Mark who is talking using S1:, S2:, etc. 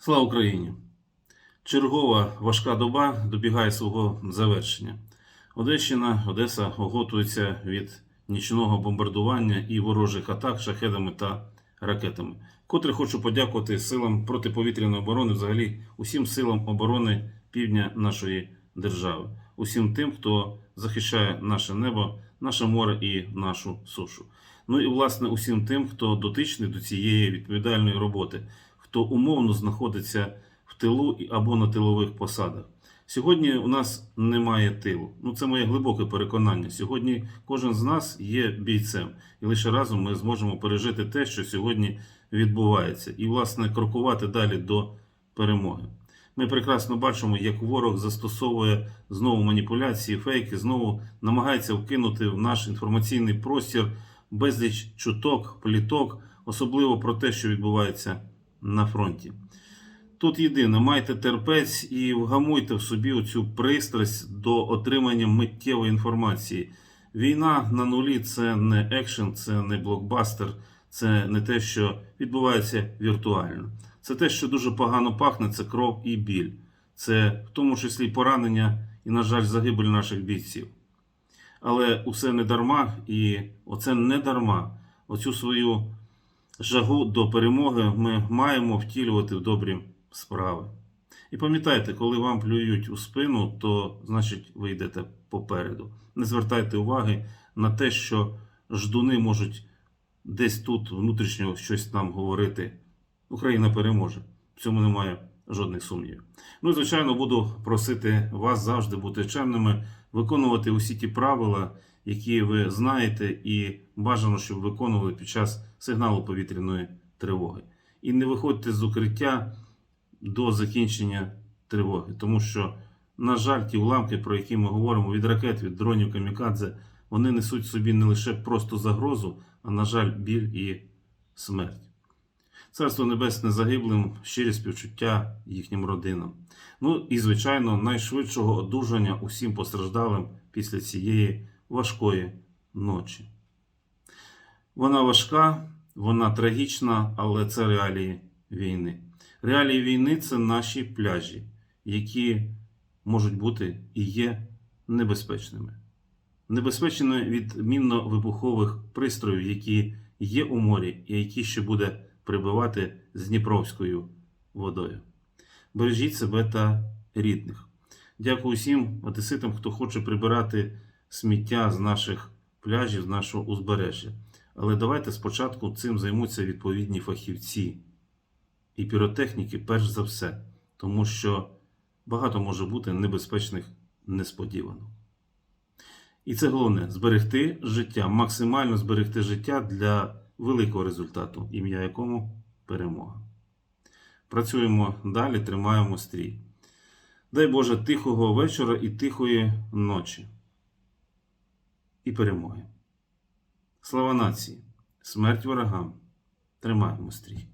S1: Слава Україні! Чергова важка доба добігає свого завершення. Одещина, Одеса готується від нічного бомбардування і ворожих атак шахедами та ракетами. Котре хочу подякувати силам протиповітряної оборони, взагалі усім силам оборони півдня нашої держави, усім тим, хто захищає наше небо, наше море і нашу сушу. Ну і власне усім тим, хто дотичний до цієї відповідальної роботи, хто умовно знаходиться в тилу або на тилових посадах. Сьогодні у нас немає тилу. Ну це моє глибоке переконання. Сьогодні кожен з нас є бійцем, і лише разом ми зможемо пережити те, що сьогодні відбувається, і власне крокувати далі до перемоги. Ми прекрасно бачимо, як ворог застосовує знову маніпуляції, фейки, знову намагається вкинути в наш інформаційний простір безліч чуток, пліток, особливо про те, що відбувається на фронті. Тут єдине, майте терпець і вгамуйте в собі оцю пристрасть до отримання миттєвої інформації. Війна на нулі це не екшен, це не блокбастер, це не те, що відбувається віртуально. Це те, що дуже погано пахне, це кров і біль. Це в тому числі поранення і, на жаль, загибель наших бійців. Але усе не дарма, і оце не дарма. Оцю свою жагу до перемоги ми маємо втілювати в добрі справи. І пам'ятайте, коли вам плюють у спину, то значить ви йдете попереду. Не звертайте уваги на те, що ждуни можуть десь тут внутрішньо щось нам говорити. Україна переможе. В цьому немає жодних сумнівів. Ну і звичайно, буду просити вас завжди бути чемними, виконувати усі ті правила, які ви знаєте, і бажано, щоб виконували під час сигналу повітряної тривоги. І не виходьте з укриття до закінчення тривоги, тому що, на жаль, ті уламки, про які ми говоримо від ракет, від дронів камікадзе, вони несуть собі не лише просто загрозу, а на жаль, біль і смерть. Царство Небесне загиблим, щирі співчуття їхнім родинам. Ну і, звичайно, найшвидшого одужання усім постраждалим після цієї важкої ночі. Вона важка, вона трагічна, але це реалії війни. Реалії війни це наші пляжі, які можуть бути і є небезпечними. Небезпечними від мінно-вибухових пристроїв, які є у морі і які ще буде прибивати з Дніпровською водою. Бережіть себе та рідних. Дякую всім одеситам, хто хоче прибирати сміття з наших пляжів, з нашого узбережжя. Але давайте спочатку цим займуться відповідні фахівці і піротехніки, перш за все, тому що багато може бути небезпечних несподіванок. І це головне зберегти життя, максимально зберегти життя для великого результату, ім'я якому перемога. Працюємо далі, тримаємо стрій. Дай Боже тихого вечора і тихої ночі. І перемоги. Слава нації! Смерть ворогам! Тримаємо стрій!